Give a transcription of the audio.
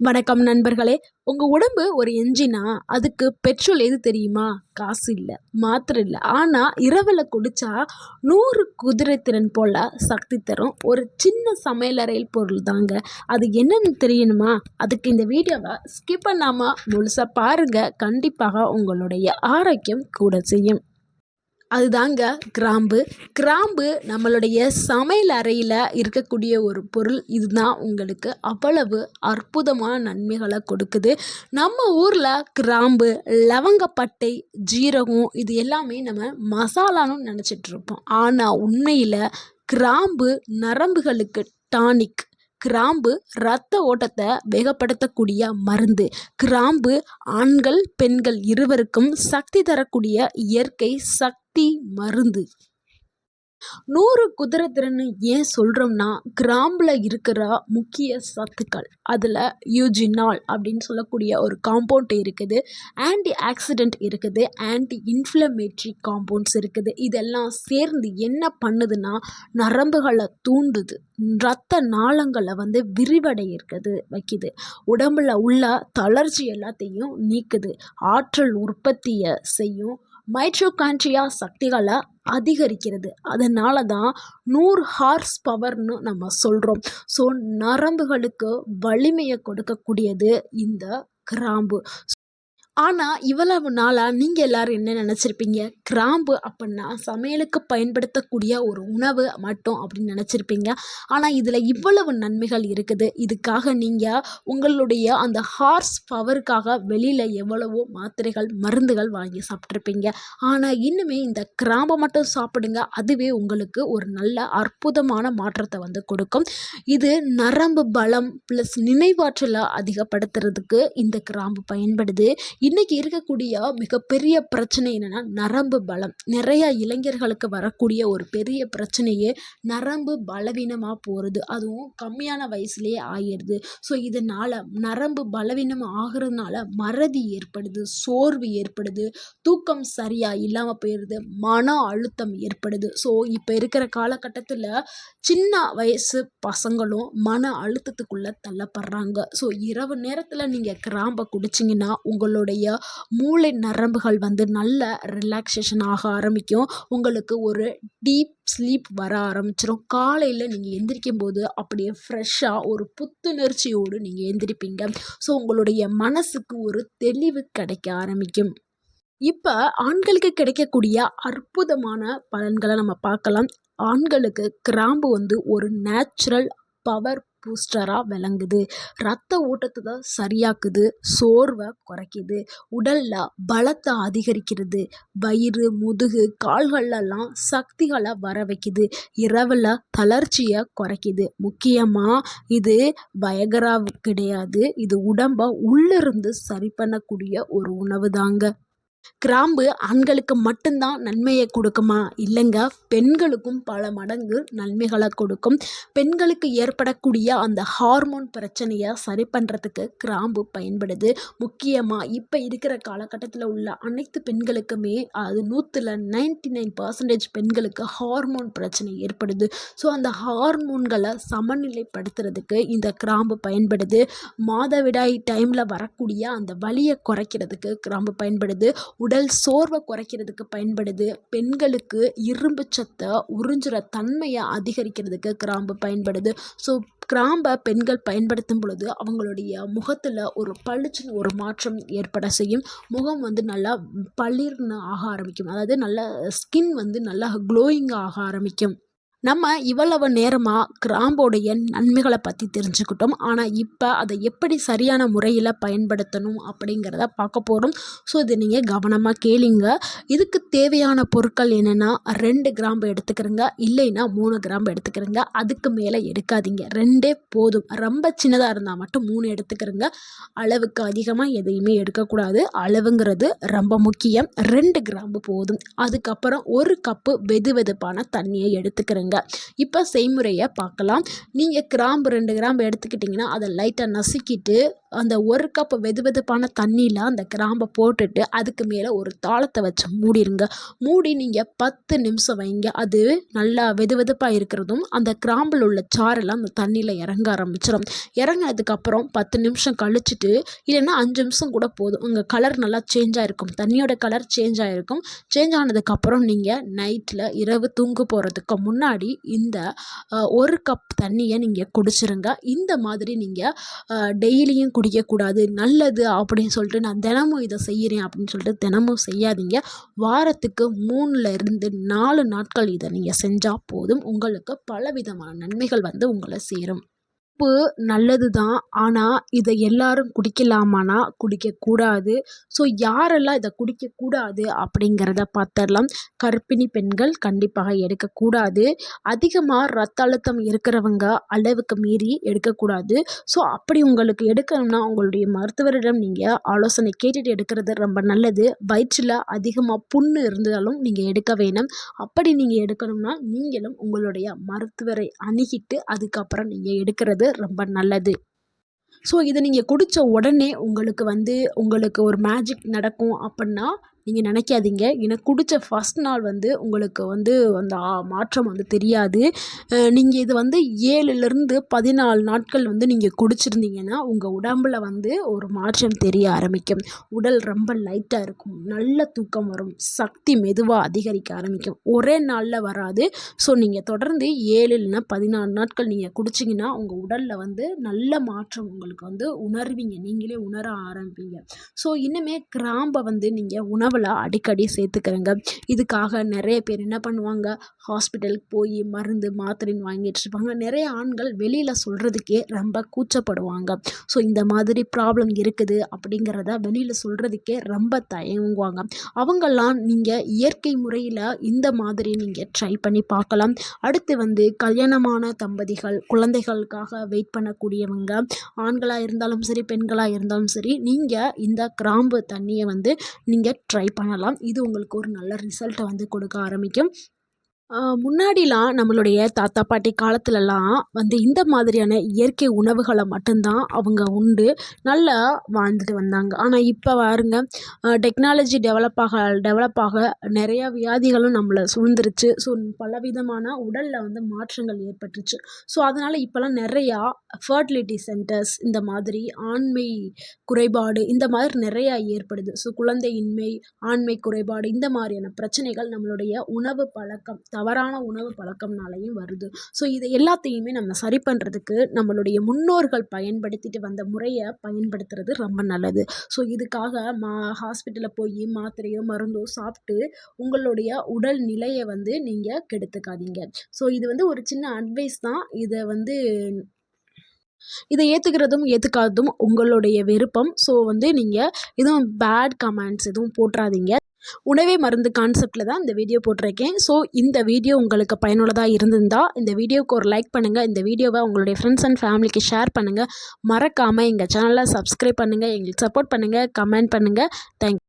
வணக்கம் நண்பர்களே. உங்கள் உடம்பு ஒரு என்ஜினா அதுக்கு பெட்ரோல் எது தெரியுமா? காசு இல்லை மாத்திரை இல்லை. ஆனால் இரவில் குடித்தா நூறு குதிரை திறன் போல் சக்தி தரும். ஒரு சின்ன சமையலறையில் பொருள் தாங்க. அது என்னன்னு தெரியணுமா? அதுக்கு இந்த வீடியோவை ஸ்கிப் பண்ணாமல் முழுசாக பாருங்கள் கண்டிப்பாக உங்களுடைய ஆரோக்கியம் கூட செய்யும். அதுதாங்க கிராம்பு. கிராம்பு நம்மளுடைய சமையல் அறையில் இருக்கக்கூடிய ஒரு பொருள். இதுதான் உங்களுக்கு அவ்வளவு அற்புதமான நன்மைகளை கொடுக்குது. நம்ம ஊரில் கிராம்பு லவங்கப்பட்டை ஜீரகம் இது எல்லாமே நம்ம மசாலான்னு நினச்சிட்டு இருப்போம். ஆனால் உண்மையில் கிராம்பு நரம்புகளுக்கு டானிக். கிராம்பு இரத்த ஓட்டத்தை வேகப்படுத்தக்கூடிய மருந்து. கிராம்பு ஆண்கள் பெண்கள் இருவருக்கும் சக்தி தரக்கூடிய இயற்கை சக்தி மருந்து. நூறு குதிரை திறன்னு ஏன் சொல்கிறோம்னா கிராம்பில் இருக்கிற முக்கிய சத்துக்கள் அதில் யூஜினால் அப்படின்னு சொல்லக்கூடிய ஒரு காம்பவுண்ட் இருக்குது ஆன்டி ஆக்சிடெண்ட் இருக்குது ஆன்டி இன்ஃப்ளமேட்ரி காம்பவுண்ட்ஸ் இருக்குது. இதெல்லாம் சேர்ந்து என்ன பண்ணுதுன்னா நரம்புகளை தூண்டுது. ரத்த நாளங்களை வந்து விரிவடைகிறது வைக்குது. உடம்புல உள்ள தளர்ச்சி எல்லாத்தையும் நீக்குது. ஆற்றல் உற்பத்தியை செய்யும் மைட்ரோகாண்ட்ரியா சக்திகளை அதிகரிக்கிறது. அதனால தான் நூறு ஹார்ஸ் பவர்னு நம்ம சொல்கிறோம் ஸோ நரம்புகளுக்கு வலிமையை கொடுக்கக்கூடியது இந்த கிராம்பு. ஆனால் இவ்வளவு நாளாக நீங்கள் எல்லோரும் என்ன நினச்சிருப்பீங்க? கிராம்பு அப்படின்னா சமையலுக்கு பயன்படுத்தக்கூடிய ஒரு உணவு மட்டும் அப்படின்னு நினச்சிருப்பீங்க. ஆனால் இதில் இவ்வளவு நன்மைகள் இருக்குது. இதுக்காக நீங்கள் உங்களுடைய அந்த ஹார்ஸ் பவருக்காக வெளியில் எவ்வளவோ மாத்திரைகள் மருந்துகள் வாங்கி சாப்பிட்ருப்பீங்க ஆனால் இன்னுமே இந்த கிராம்பை மட்டும் சாப்பிடுங்க. அதுவே உங்களுக்கு ஒரு நல்ல அற்புதமான மாற்றத்தை வந்து கொடுக்கும். இது நரம்பு பலம் ப்ளஸ் நினைவாற்றலை அதிகப்படுத்துறதுக்கு இந்த கிராம்பு பயன்படுது. இன்றைக்கி இருக்கக்கூடிய மிகப்பெரிய பிரச்சனை என்னென்னா நரம்பு பலம். நிறைய இளைஞர்களுக்கு வரக்கூடிய ஒரு பெரிய பிரச்சனையே நரம்பு பலவீனமாக போகிறது அதுவும் கம்மியான வயசுலேயே ஆயிடுது. ஸோ இதனால் நரம்பு பலவீனம் ஆகிறதுனால மறதி ஏற்படுது சோர்வு ஏற்படுது தூக்கம் சரியாக இல்லாமல் போயிடுது மன அழுத்தம் ஏற்படுது. ஸோ இப்போ இருக்கிற காலகட்டத்தில் சின்ன வயசு பசங்களும் மன அழுத்தத்துக்குள்ளே தள்ளப்படுறாங்க. ஸோ இரவு நேரத்தில் நீங்கள் கிராம்பை குடிச்சிங்கன்னா உங்களுடைய மூளை நரம்புகள் வந்து நல்ல ரிலாக்ஸேஷன் ஆக ஆரம்பிக்கும். உங்களுக்கு ஒரு டீப் ஸ்லீப் வர ஆரம்பிச்சிடும் காலையில் நீங்கள் எந்திரிக்கும் போது அப்படியே ஃப்ரெஷ்ஷாக ஒரு புத்துணர்ச்சியோடு நீங்கள் எந்திரிப்பீங்க. ஸோ உங்களுடைய மனசுக்கு ஒரு தெளிவு கிடைக்க ஆரம்பிக்கும். இப்போ ஆண்களுக்கு கிடைக்கக்கூடிய அற்புதமான பலன்களை நம்ம பார்க்கலாம். ஆண்களுக்கு கிராம்பு வந்து ஒரு நேச்சுரல் பவர் பூஸ்டராக விளங்குது. ரத்த ஓட்டத்தை சரியாக்குது. சோர்வை குறைக்குது. உடலில் பலத்தை அதிகரிக்கிறது. வயிறு முதுகு கால்களெல்லாம் சக்திகளை வர வைக்குது. இரவில் தளர்ச்சியை குறைக்குது. முக்கியமாக இது வயகரா கிடையாது. இது உடம்பை உள்ளிருந்து சரி பண்ணக்கூடிய ஒரு உணவு தாங்க கிராம்பு ஆண்களுக்கு மட்டும்தான் நன்மையை கொடுக்குமா? இல்லைங்க. பெண்களுக்கும் பல மடங்கு நன்மைகளை கொடுக்கும். பெண்களுக்கு ஏற்படக்கூடிய அந்த ஹார்மோன் பிரச்சனையை சரி பண்ணுறதுக்கு கிராம்பு பயன்படுது. முக்கியமாக இப்போ இருக்கிற காலகட்டத்தில் உள்ள அனைத்து பெண்களுக்குமே அது நூற்றில் நைன்டி நைன் பர்சன்டேஜ் பெண்களுக்கு ஹார்மோன் பிரச்சனை ஏற்படுது. ஸோ அந்த ஹார்மோன்களை சமநிலைப்படுத்துறதுக்கு இந்த கிராம்பு பயன்படுது. மாதவிடாய் டைமில் வரக்கூடிய அந்த வலியை குறைக்கிறதுக்கு கிராம்பு பயன்படுது. உடல் சோர்வை குறைக்கிறதுக்கு பயன்படுது. பெண்களுக்கு இரும்பு சத்தை உறிஞ்சுற தன்மையை அதிகரிக்கிறதுக்கு கிராம்பு பயன்படுது. ஸோ கிராம்பை பெண்கள் பயன்படுத்தும் பொழுது அவங்களுடைய முகத்தில் ஒரு பளிச்சுன்னு ஒரு மாற்றம் ஏற்பட செய்யும். முகம் வந்து நல்லா பளிர்னு ஆக ஆரம்பிக்கும். அதாவது நல்ல ஸ்கின் வந்து நல்லா க்ளோயிங் ஆக ஆரம்பிக்கும். நம்ம இவ்வளவு நேரமாக கிராம்போடைய நன்மைகளை பற்றி தெரிஞ்சுக்கிட்டோம். ஆனால் இப்போ அதை எப்படி சரியான முறையில் பயன்படுத்தணும் அப்படிங்கிறத பார்க்க போகிறோம் ஸோ இதை நீங்கள் கவனமாக கேளுங்க. இதுக்கு தேவையான பொருட்கள் என்னென்னா ரெண்டு கிராம்பு எடுத்துக்கிறங்க. இல்லைன்னா மூணு கிராம்பு எடுத்துக்கிறங்க. அதுக்கு மேலே எடுக்காதீங்க. ரெண்டே போதும். ரொம்ப சின்னதாக இருந்தால் மட்டும் மூணு எடுத்துக்கிறங்க. அளவுக்கு அதிகமாக எதையுமே எடுக்கக்கூடாது. அளவுங்கிறது ரொம்ப முக்கியம். ரெண்டு கிராம்பு போதும். அதுக்கப்புறம் ஒரு கப்பு வெது வெதுப்பான தண்ணியை எடுத்துக்கிறேங்க. குடிச்சிருங்க இப்போ செய்முறையை பார்க்கலாம் நீங்கள் கிராம்பு ரெண்டு கிராம்பு எடுத்துக்கிட்டிங்கன்னா அதை லைட்டாக நசுக்கிட்டு அந்த ஒரு கப் வெது வெதுப்பான தண்ணியில் அந்த கிராம்பை போட்டுட்டு அதுக்கு மேலே ஒரு தாளத்தை வச்சு மூடிடுங்க மூடி நீங்கள் பத்து நிமிஷம் வைங்க. அது நல்லா வெது வெதுப்பாக இருக்கிறதும் அந்த கிராம்பில் உள்ள சாரெல்லாம் அந்த தண்ணியில் இறங்க ஆரம்பிச்சிடும் இறங்கினதுக்கப்புறம் பத்து நிமிஷம் கழிச்சிட்டு இல்லைன்னா அஞ்சு நிமிஷம் கூட போதும். உங்கள் கலர் நல்லா சேஞ்ச் ஆகிருக்கும் தண்ணியோட கலர் சேஞ்ச் ஆகிருக்கும் சேஞ்ச் ஆனதுக்கப்புறம் நீங்கள் நைட்டில் இரவு தூங்க போகிறதுக்கு முன்னாடி இந்த ஒரு கப் தண்ணியை நீங்கள் குடிச்சிருங்க. இந்த மாதிரி நீங்கள் டெய்லியும் குடிக்கக்கூடாது. நல்லது அப்படின்னு சொல்லிட்டு நான் தினமும் இதை செய்கிறேன் அப்படின்னு சொல்லிட்டு தினமும் செய்யாதீங்க. வாரத்துக்கு மூணுல இருந்து நாலு நாட்கள் இதை நீங்கள் செஞ்சால் போதும். உங்களுக்கு பலவிதமான நன்மைகள் வந்து உங்களை சேரும். உப்பு நல்லது தான் ஆனால் இதை எல்லாரும் குடிக்கலாமானா? குடிக்கக்கூடாது. ஸோ யாரெல்லாம் இதை குடிக்கக்கூடாது அப்படிங்கிறத பார்த்துடலாம். கர்ப்பிணி பெண்கள் கண்டிப்பாக எடுக்கக்கூடாது. அதிகமாக ரத்த அழுத்தம் இருக்கிறவங்க அளவுக்கு மீறி எடுக்கக்கூடாது. ஸோ அப்படி உங்களுக்கு எடுக்கணும்னா உங்களுடைய மருத்துவரிடம் நீங்கள் ஆலோசனை கேட்டுட்டு எடுக்கிறது ரொம்ப நல்லது. வயிற்றில் அதிகமாக புண்ணு இருந்தாலும் நீங்கள் எடுக்க வேணும். அப்படி நீங்கள் எடுக்கணும்னா நீங்களும் உங்களுடைய மருத்துவரை அணுகிட்டு அதுக்கப்புறம் நீங்கள் எடுக்கிறது ரொம்ப நல்லது. ஸோ இதை நீங்கள் குடித்த உடனே உங்களுக்கு வந்து உங்களுக்கு ஒரு மேஜிக் நடக்கும் அப்படின்னா நீங்கள் நினைக்காதீங்க. ஏன்னா குடித்த ஃபஸ்ட் நாள் வந்து உங்களுக்கு வந்து அந்த ஆ- மாற்றம் வந்து தெரியாது. நீங்கள் இது வந்து ஏழுலேருந்து பதினாலு நாட்கள் வந்து நீங்கள் குடிச்சிருந்தீங்கன்னா உங்கள் உடம்புல வந்து ஒரு மாற்றம் தெரிய ஆரம்பிக்கும். உடல் ரொம்ப லைட்டாக இருக்கும். நல்ல தூக்கம் வரும். சக்தி மெதுவாக அதிகரிக்க ஆரம்பிக்கும். ஒரே நாளில் வராது. ஸோ நீங்கள் தொடர்ந்து ஏழு இல்லைன்னா பதினாலு நாட்கள் நீங்கள் குடிச்சிங்கன்னா உங்கள் உடலில் வந்து நல்ல மாற்றம் உங்களுக்கு வந்து உணர்வீங்க. நீங்களே உணர ஆரம்பிப்பீங்க ஸோ இன்னுமே கிராம்பை வந்து நீங்கள் உணவு உணவில் அடிக்கடி சேர்த்துக்கிறங்க. இதுக்காக நிறைய பேர் என்ன பண்ணுவாங்க? ஹாஸ்பிட்டலுக்கு போய் மருந்து மாத்திரைன்னு வாங்கிட்டு இருப்பாங்க. நிறைய ஆண்கள் வெளியில் சொல்கிறதுக்கே ரொம்ப கூச்சப்படுவாங்க. ஸோ இந்த மாதிரி ப்ராப்ளம் இருக்குது அப்படிங்கிறத வெளியில் சொல்கிறதுக்கே ரொம்ப தயங்குவாங்க. அவங்கெல்லாம் நீங்கள் இயற்கை முறையில் இந்த மாதிரி நீங்கள் ட்ரை பண்ணி பார்க்கலாம். அடுத்து வந்து கல்யாணமான தம்பதிகள் குழந்தைகளுக்காக வெயிட் பண்ணக்கூடியவங்க ஆண்களாக இருந்தாலும் சரி பெண்களாக இருந்தாலும் சரி நீங்கள் இந்த கிராம்பு தண்ணியை வந்து நீங்கள் ட்ரை ட்ரை பண்ணலாம். இது உங்களுக்கு ஒரு நல்ல ரிசல்ட்டை வந்து கொடுக்க ஆரம்பிக்கும். முன்னாடிலாம் நம்மளுடைய தாத்தா பாட்டி காலத்துலலாம் வந்து இந்த மாதிரியான இயற்கை உணவுகளை மட்டும்தான் அவங்க உண்டு நல்லா வாழ்ந்துட்டு வந்தாங்க. ஆனால் இப்போ பாருங்க டெக்னாலஜி டெவலப் ஆக டெவலப் ஆக நிறையா வியாதிகளும் நம்மளை சூழ்ந்துருச்சு. ஸோ பலவிதமான உடலில் வந்து மாற்றங்கள் ஏற்பட்டுருச்சு. ஸோ அதனால் இப்போல்லாம் நிறையா ஃபர்டிலிட்டி சென்டர்ஸ் இந்த மாதிரி ஆண்மை குறைபாடு இந்த மாதிரி நிறையா ஏற்படுது. ஸோ குழந்தையின்மை ஆண்மை குறைபாடு இந்த மாதிரியான பிரச்சனைகள் நம்மளுடைய உணவு பழக்கம் தவறான உணவு பழக்கம்னாலையும் வருது. ஸோ இது எல்லாத்தையுமே நம்ம சரி பண்ணுறதுக்கு நம்மளுடைய முன்னோர்கள் பயன்படுத்திட்டு வந்த முறையை பயன்படுத்துறது ரொம்ப நல்லது. ஸோ இதுக்காக மா ஹாஸ்பிட்டலில் போய் மாத்திரையோ மருந்தோ சாப்பிட்டு உங்களுடைய உடல் நிலையை வந்து நீங்கள் கெடுத்துக்காதீங்க. ஸோ இது வந்து ஒரு சின்ன அட்வைஸ் தான். இதை வந்து இதை ஏற்றுக்கிறதும் ஏற்றுக்காததும் உங்களுடைய விருப்பம். ஸோ வந்து நீங்கள் எதுவும் பேட் கமெண்ட்ஸ் எதுவும் போட்டுறாதீங்க உணவே மருந்து கான்செப்டில் தான் இந்த வீடியோ போட்டிருக்கேன். ஸோ இந்த வீடியோ உங்களுக்கு பயனுள்ளதாக இருந்திருந்தால் இந்த வீடியோவுக்கு ஒரு லைக் பண்ணுங்கள் இந்த வீடியோவை உங்களுடைய ஃப்ரெண்ட்ஸ் அண்ட் ஃபேமிலிக்கு ஷேர் பண்ணுங்கள் மறக்காமல் எங்கள் சேனலை சப்ஸ்கிரைப் பண்ணுங்கள் எங்களுக்கு சப்போர்ட் பண்ணுங்கள் கமெண்ட் பண்ணுங்கள் தேங்க்